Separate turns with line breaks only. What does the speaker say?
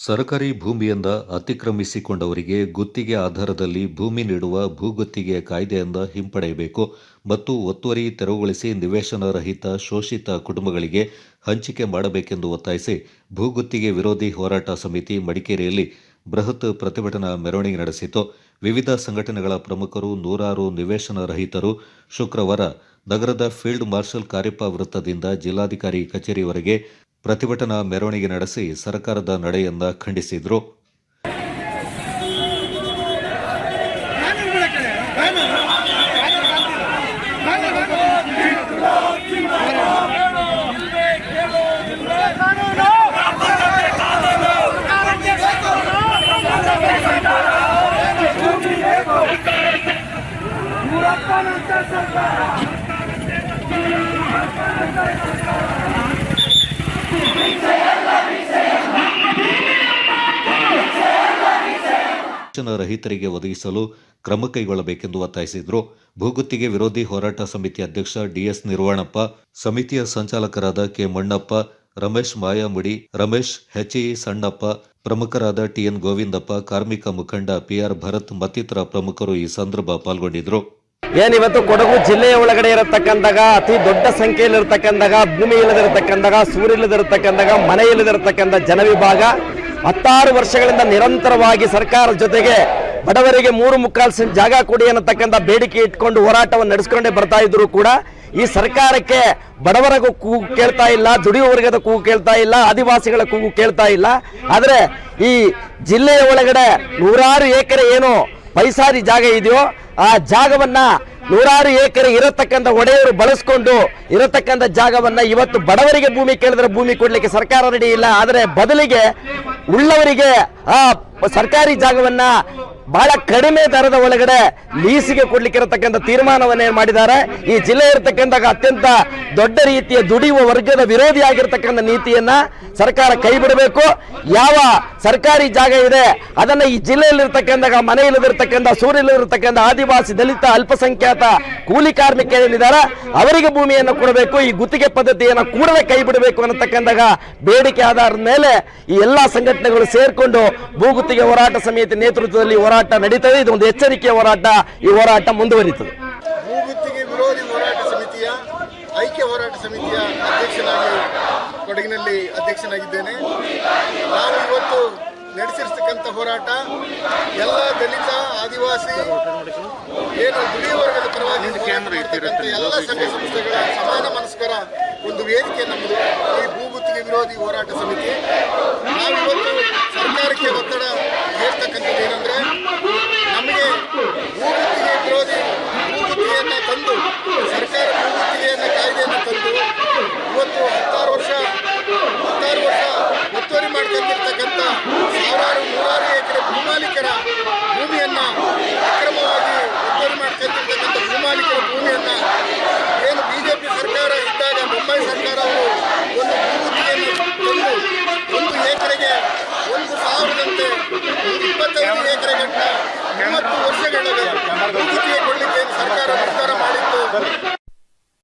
ಸರ್ಕಾರಿ ಭೂಮಿಯಿಂದ ಅತಿಕ್ರಮಿಸಿಕೊಂಡವರಿಗೆ ಗುತ್ತಿಗೆ ಆಧಾರದಲ್ಲಿ ಭೂಮಿ ನೀಡುವ ಭೂಗುತ್ತಿಗೆ ಕಾಯ್ದೆಯಿಂದ ಹಿಂಪಡೆಯಬೇಕು ಮತ್ತು ಒತ್ತುವರಿ ತೆರವುಗೊಳಿಸಿ ನಿವೇಶನ ರಹಿತ ಶೋಷಿತ ಕುಟುಂಬಗಳಿಗೆ ಹಂಚಿಕೆ ಮಾಡಬೇಕೆಂದು ಒತ್ತಾಯಿಸಿ ಭೂಗುತ್ತಿಗೆ ವಿರೋಧಿ ಹೋರಾಟ ಸಮಿತಿ ಮಡಿಕೇರಿಯಲ್ಲಿ ಬೃಹತ್ ಪ್ರತಿಭಟನಾ ಮೆರವಣಿಗೆ ನಡೆಸಿತು. ವಿವಿಧ ಸಂಘಟನೆಗಳ ಪ್ರಮುಖರು ನೂರಾರು ನಿವೇಶನ ರಹಿತರು ಶುಕ್ರವಾರ ನಗರದ ಫೀಲ್ಡ್ ಮಾರ್ಷಲ್ ಕಾರ್ಯಪ್ಪ ವೃತ್ತದಿಂದ ಜಿಲ್ಲಾಧಿಕಾರಿ ಕಚೇರಿವರೆಗೆ ಪ್ರತಿಭಟನಾ ಮೆರವಣಿಗೆ ನಡೆಸಿ ಸರ್ಕಾರದ ನಡೆಯನ್ನ ಖಂಡಿಸಿದರು. ಶಿಕ್ಷಣ ರಹಿತರಿಗೆ ಒದಗಿಸಲು ಕ್ರಮ ಕೈಗೊಳ್ಳಬೇಕೆಂದು ಒತ್ತಾಯಿಸಿದರು. ಭೂಗುತ್ತಿಗೆ ವಿರೋಧಿ ಹೋರಾಟ ಸಮಿತಿ ಅಧ್ಯಕ್ಷ ಡಿಎಸ್ ನಿರ್ವಾಣಪ್ಪ, ಸಮಿತಿಯ ಸಂಚಾಲಕರಾದ ಕೆ ಮಣ್ಣಪ್ಪ, ರಮೇಶ್ ಮಾಯಾಮುಡಿ, ರಮೇಶ್ ಹೆಚ್ಇ ಸಣ್ಣಪ್ಪ, ಪ್ರಮುಖರಾದ ಟಿಎನ್ ಗೋವಿಂದಪ್ಪ, ಕಾರ್ಮಿಕ ಮುಖಂಡ ಪಿಆರ್ ಭರತ್ ಮತ್ತಿತರ ಪ್ರಮುಖರು ಈ ಸಂದರ್ಭ ಪಾಲ್ಗೊಂಡಿದ್ದರು
ಏನಿವತ್ತು ಕೊಡಗು ಜಿಲ್ಲೆಯ ಒಳಗಡೆ ಇರತಕ್ಕಂದಾಗ, ಅತಿ ದೊಡ್ಡ ಸಂಖ್ಯೆಯಲ್ಲಿ ಇರತಕ್ಕಂದಾಗ ಭೂಮಿ ಇಲ್ಲದಿರತಕ್ಕಂದಾಗ, ಸೂರ್ಯ ಇಲ್ಲದಿರತಕ್ಕಂದಾಗ, ಮನೆ ಇಲ್ಲದಿರತಕ್ಕಂಥ ಜನವಿಭಾಗ ಹತ್ತಾರು ವರ್ಷಗಳಿಂದ ನಿರಂತರವಾಗಿ ಸರ್ಕಾರದ ಜೊತೆಗೆ ಬಡವರಿಗೆ ಮೂರು ಮುಕ್ಕಾಲು ಸೆಂಟ್ ಜಾಗ ಕೊಡಿ ಅನ್ನತಕ್ಕಂಥ ಬೇಡಿಕೆ ಇಟ್ಕೊಂಡು ಹೋರಾಟವನ್ನು ನಡೆಸ್ಕೊಂಡೇ ಬರ್ತಾ ಇದ್ರು ಕೂಡ ಈ ಸರ್ಕಾರಕ್ಕೆ ಬಡವರಿಗೂ ಕೂಗು ಕೇಳ್ತಾ ಇಲ್ಲ ದುಡಿಯುವ ವರ್ಗದ ಕೂಗು ಕೇಳ್ತಾ ಇಲ್ಲ, ಆದಿವಾಸಿಗಳ ಕೂಗು ಕೇಳ್ತಾ ಇಲ್ಲ. ಆದರೆ ಈ ಜಿಲ್ಲೆಯ ಒಳಗಡೆ ನೂರಾರು ಎಕರೆ ಏನು ಪೈಸಾರಿ ಜಾಗ ಇದೆಯೋ, ಆ ಜಾಗವನ್ನ ನೂರಾರು ಎಕರೆ ಇರತಕ್ಕಂಥ ಒಡೆಯರು ಬಳಸ್ಕೊಂಡು ಇರತಕ್ಕಂಥ ಜಾಗವನ್ನ ಇವತ್ತು ಬಡವರಿಗೆ ಭೂಮಿ ಕೇಳಿದ್ರೆ ಭೂಮಿ ಕೊಡ್ಲಿಕ್ಕೆ ಸರ್ಕಾರ ರೆಡಿ ಇಲ್ಲ. ಆದರೆ ಬದಲಿಗೆ ಉಳ್ಳವರಿಗೆ ಆ ಸರ್ಕಾರಿ ಜಾಗವನ್ನ ಬಹಳ ಕಡಿಮೆ ದರದ ಒಳಗಡೆ ಲೀಸಿಗೆ ಕೊಡ್ಲಿಕ್ಕೆ ಇರತಕ್ಕಂಥ ತೀರ್ಮಾನವನ್ನೇ ಮಾಡಿದ್ದಾರೆ. ಈ ಜಿಲ್ಲೆ ಇರತಕ್ಕಂಥ ಅತ್ಯಂತ ದೊಡ್ಡ ರೀತಿಯ ದುಡಿಯುವ ವರ್ಗದ ವಿರೋಧಿಯಾಗಿರ್ತಕ್ಕಂಥ ನೀತಿಯನ್ನ ಸರ್ಕಾರ ಕೈ ಬಿಡಬೇಕು. ಯಾವ ಸರ್ಕಾರಿ ಜಾಗ ಇದೆ, ಅದನ್ನ ಈ ಜಿಲ್ಲೆಯಲ್ಲಿರ್ತಕ್ಕಂಥ ಮನೆ ಇಲ್ಲದಿರ್ತಕ್ಕಂಥ ಸೂರ್ಯಲ್ಲಿರ್ತಕ್ಕಂಥ ಆದಿವಾಸಿ ದಲಿತ ಅಲ್ಪಸಂಖ್ಯಾತ ಕೂಲಿ ಕಾರ್ಮಿಕ ಏನಿದ್ದಾರೆ, ಅವರಿಗೆ ಭೂಮಿಯನ್ನು ಕೊಡಬೇಕು, ಈ ಗುತ್ತಿಗೆ ಪದ್ಧತಿಯನ್ನು ಕೂಡಲೇ ಕೈ ಬಿಡಬೇಕು ಅನ್ನತಕ್ಕಂಥ ಬೇಡಿಕೆ ಆಧಾರದ ಮೇಲೆ ಈ ಎಲ್ಲಾ ಸಂಘಟನೆಗಳು ಸೇರ್ಕೊಂಡು ಭೂಗುತ್ತಿಗೆ ಹೋರಾಟ ಸಮಿತಿ ನೇತೃತ್ವದಲ್ಲಿ ಹೋರಾಟ ನಡೀತದೆ ಇದು ಒಂದು ಎಚ್ಚರಿಕೆಯ ಹೋರಾಟ. ಈ ಹೋರಾಟ ಮುಂದುವರಿಯುತ್ತದೆ.
ಭೂಗುತ್ತಿಗೆ ವಿರೋಧಿ ಹೋರಾಟ ಸಮಿತಿಯ ಐಕ್ಯ ಹೋರಾಟ ಸಮಿತಿಯ ಅಧ್ಯಕ್ಷನಾಗಿ ಕೊಡಗಿನಲ್ಲಿ ಅಧ್ಯಕ್ಷನಾಗಿದ್ದೇನೆ. ನಾವು ಇವತ್ತು ನಡೆಸಿರ್ತಕ್ಕಂಥ ಹೋರಾಟ ಎಲ್ಲ ದಲಿತ ಆದಿವಾಸಿ ಏನು ದುಡಿಯುವ ವರ್ಗದ ಪರವಾಗಿ ಹೋರಾಟ ಎಲ್ಲ ಸಂಘ ಸಂಸ್ಥೆಗಳ ಸಮಾನ ಮನಸ್ಕರ ಒಂದು ವೇದಿಕೆ ನಮ್ಮದು. ಈ ಭೂಗುತ್ತಿಗೆ ವಿರೋಧಿ ಹೋರಾಟ ಸಮಿತಿ. ಸರ್ಕಾರ ಅವರು ಒಂದು ಒಂದು ಎಕರೆಗೆ ಒಂದು ಸಾವಿರದಂತೆ ಇಪ್ಪತ್ತೈದು ಎಕರೆ ಗಂಟೆ ಮೂವತ್ತು ವರ್ಷಗಳ ಕೊಡಲಿಕ್ಕೆ ಸರ್ಕಾರ ನಿರ್ಧಾರ ಮಾಡಿತ್ತು.